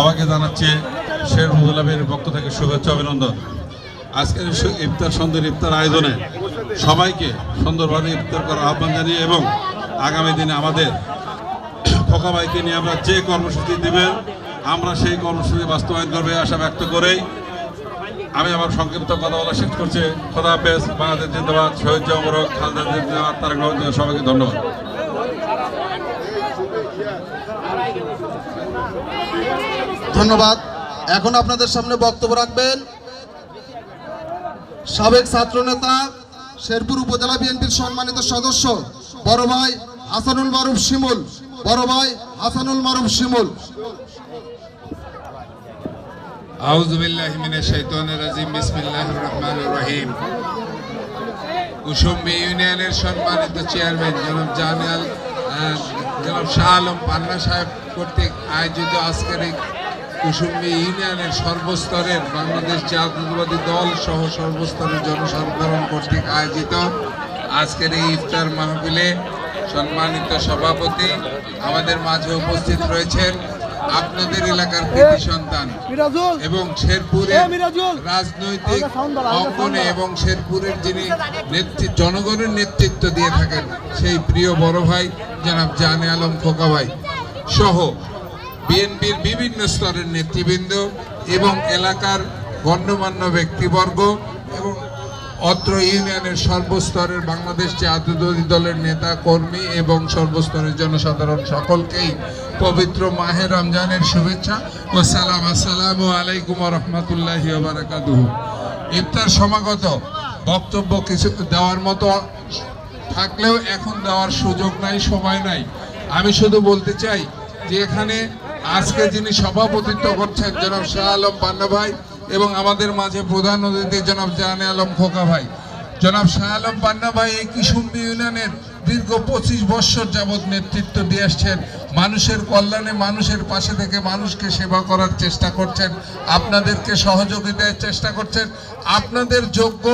সবাইকে জানাচ্ছে শের মুদুল্লাবের পক্ষ থেকে শুভেচ্ছা, অভিনন্দন। আজকের ইফতার, সুন্দর ইফতার আয়োজনে সবাইকে সুন্দরভাবে ইফতার করার আহ্বান জানিয়ে এবং আগামী দিনে আমাদের খোকা নিয়ে আমরা যে কর্মসূচি দিবেন, আমরা সেই কর্মসূচি বাস্তবায়ন করবে আশা ব্যক্ত করেই। আমি আমার সংক্ষিপ্ত কথা বলা শেষ করছি। খোদা হাফেজ, বাংলাদেশ জিন্দাবাদ, শহীদ জমরক খালদা জিন্দাবাদ, তারেক সবাইকে ধন্যবাদ। ধন্যবাদ। এখন আপনাদের সামনে বক্তব্য রাখবেন সাবেক ছাত্রনেতা, শেরপুর উপজেলা বিএনপির সম্মানিত সদস্য, বড় ভাই হাসানুল মারুফ শিমুল, বড় ভাই হাসানুল মারুফ শিমুল। আউযু বিল্লাহি মিনাশ শাইতানির রাজিম, বিসমিল্লাহির রহমানির রহিম। কুসুম্বি ইউনিয়নের সম্মানিত চেয়ারম্যান জনাব জনাব শাহ আলম পান্না সাহেব কর্তৃক আয়োজিত আজকের এই কুসুম্বি ইউনিয়নের সর্বস্তরের বাংলাদেশ জাতীয়তাবাদী দল সহ সর্বস্তরের জনসাধারণ কর্তৃক আয়োজিত আজকের এই ইফতার মাহফিলে সম্মানিত সভাপতি আমাদের মাঝে উপস্থিত রয়েছেন আপনাদের এলাকার কৃতি সন্তান এবং শেরপুরের রাজনৈতিক অঙ্গনে এবং শেরপুরের যিনি নেতৃত্ব জনগণের নেতৃত্ব দিয়ে থাকেন সেই প্রিয় বড় ভাই জনাব জানে আলম খোকা ভাই সহ বিএনপির বিভিন্ন স্তরের নেতৃবৃন্দ এবং এলাকার গণ্যমান্য ব্যক্তিবর্গ এবং অত্র ইউনিয়নের সর্বস্তরের বাংলাদেশ জাতীয়তাবাদী দলের নেতা, কর্মী এবং সর্বস্তরের জনসাধারণ সকলকেই পবিত্র মাহে রমজানের শুভেচ্ছা ও সালাম। আসসালামু আলাইকুম রহমতুল্লাহি বারাকাতুহু। ইফতার সমাগত বক্তব্য কিছু দেওয়ার মতো থাকলেও এখন দেওয়ার সুযোগ নাই, সময় নাই। আমি শুধু বলতে চাই যে এখানে আজকে যিনি সভাপতিত্ব করছেন জনাব শাহ আলম পান্না ভাই এবং আমাদের মাঝে প্রধান অতিথি জনাব জাহানে আলম খোকা ভাই। জনাব শাহ আলম পান্না ভাই, এই কিশুম্বি ইউনিয়নের দীর্ঘ পঁচিশ বৎসর যাবৎ নেতৃত্ব দিয়ে আসছেন। মানুষের কল্যাণে, মানুষের পাশে থেকে মানুষকে সেবা করার চেষ্টা করছেন। আপনাদেরকে সহযোগিতার চেষ্টা করছেন। আপনাদের যোগ্য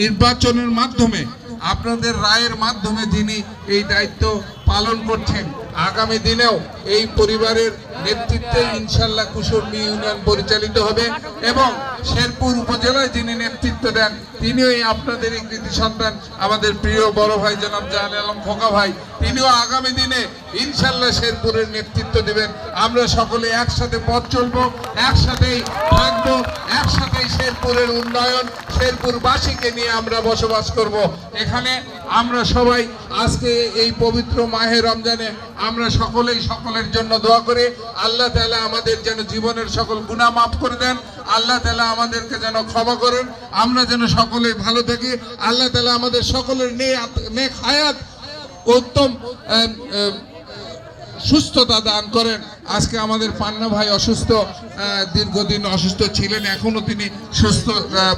নির্বাচনের মাধ্যমে আপনাদের রায়ের মাধ্যমে যিনি এই দায়িত্ব পালন করছেন, আগামী দিনেও এই পরিবারের নেতৃত্বে ইনশাল্লাহ কুসুম্বি ইউনিয়ন পরিচালিত হবে এবং শেরপুর উপজেলায় যিনি নেতৃত্ব দেন, তিনিও এই আপনাদের এই কৃতি সন্তান। আমাদের প্রিয় বড় ভাই জনাব জাহান আলম খোকা ভাই, তিনিও আগামী দিনে ইনশাল্লাহ শেরপুরের নেতৃত্ব দিবেন। আমরা সকলে একসাথে পথ চলবো, একসাথেই শেরপুরের উন্নয়ন শেরপুরবাসীকে নিয়ে আমরা বসবাস করব। এখানে আমরা সবাই আজকে এই পবিত্র মাহে রমজানে আমরা সকলেই সকলের জন্য দোয়া করে। আল্লাহ তালা আমাদের যেন জীবনের সকল গুনাহ মাফ করে দেন। আল্লাহ তাআলা আমাদেরকে যেন ক্ষমা করেন। আমরা যেন সকলে ভালো থাকি। আল্লাহ তালা আমাদের সকলের নেক হায়াত, উত্তম সুস্থতা দান করেন। আজকে আমাদের পান্না ভাই অসুস্থ দীর্ঘদিন অসুস্থ ছিলেন, এখনও তিনি সুস্থ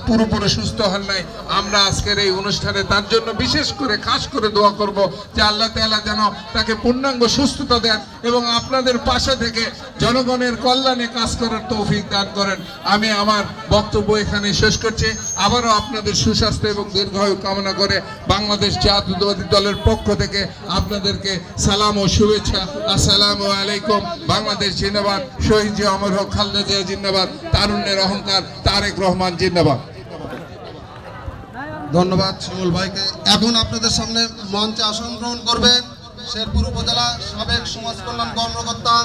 পুরোপুরি সুস্থ হন নাই। আমরা আজকের এই অনুষ্ঠানে তার জন্য বিশেষ করে খাস করে দোয়া করব যে আল্লাহ তাআলা যেন তাকে পূর্ণাঙ্গ সুস্থতা দেন এবং আপনাদের পাশে থেকে জনগণের কল্যাণে কাজ করার তৌফিক দান করেন। আমি আমার বক্তব্য এখানে শেষ করছি। আবারও আপনাদের সুস্বাস্থ্য এবং দীর্ঘায়ু কামনা করে বাংলাদেশ জাতীয়তাবাদী দলের পক্ষ থেকে আপনাদেরকে সালাম ও শুভেচ্ছা। আসসালামু আলাইকুম বাংলাদেশ জিন্দাবাদ। শহীদ জিয়া অমর হোক, খালেদা জিন্দাবাদ, তারুণ্যের অহংকার, তারেক রহমান জিন্দাবাদ। ধন্যবাদ শিমুল ভাইকে। এখন আপনাদের সামনে মঞ্চে আসন গ্রহণ করবেন শেরপুর উপজেলা সাবেক সমাজ কল্যাণ কর্মকর্তা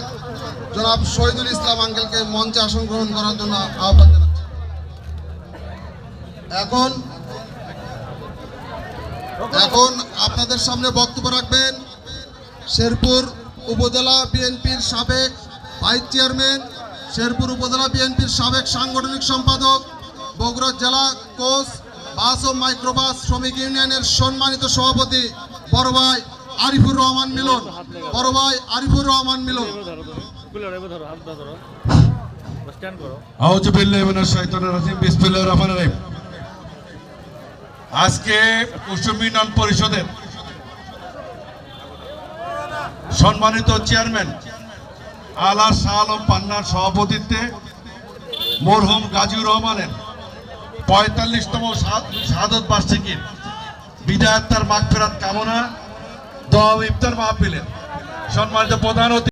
জনাব শহীদুল ইসলাম আঙ্কেলকে মঞ্চে আসন গ্রহণ করার জন্য আহ্বান জানাচ্ছি। এখন এখন আপনাদের সামনে বক্তব্য রাখবেন শেরপুর উপজেলা বিএনপির সাবেক ভাইস চেয়ারম্যান, শেরপুর উপজেলা বিএনপির সাবেক সাংগঠনিক সম্পাদক, বগুড়া জেলা কোচ, বাস ও মাইক্রোবাস শ্রমিক ইউনিয়নের সম্মানিত সভাপতি, বড় ভাই আরিফুর রহমান মিলন। বড় ভাই আরিফুর রহমান মিলন। ধরো হাত ধরো স্ট্যান্ড করো আউযু বিল্লাহি মিনাশ শাইতানির রাজিম বিসমিল্লাহির রহমানির রহিম আজকে কুসুম ইউনিয়ন পরিষদের সম্মানিত চেয়ারম্যান, আলা শাহ আলম পান্নার সভাপতিত্বে মরহুম গাজী রহমানের পঁয়তাল্লিশতম সাদত বার্ষিকীর বিদায়াত্মার মাঘ ফেরাত কামনা দম ইফতার মাহফিলের সম্মানিত প্রধান অতিথি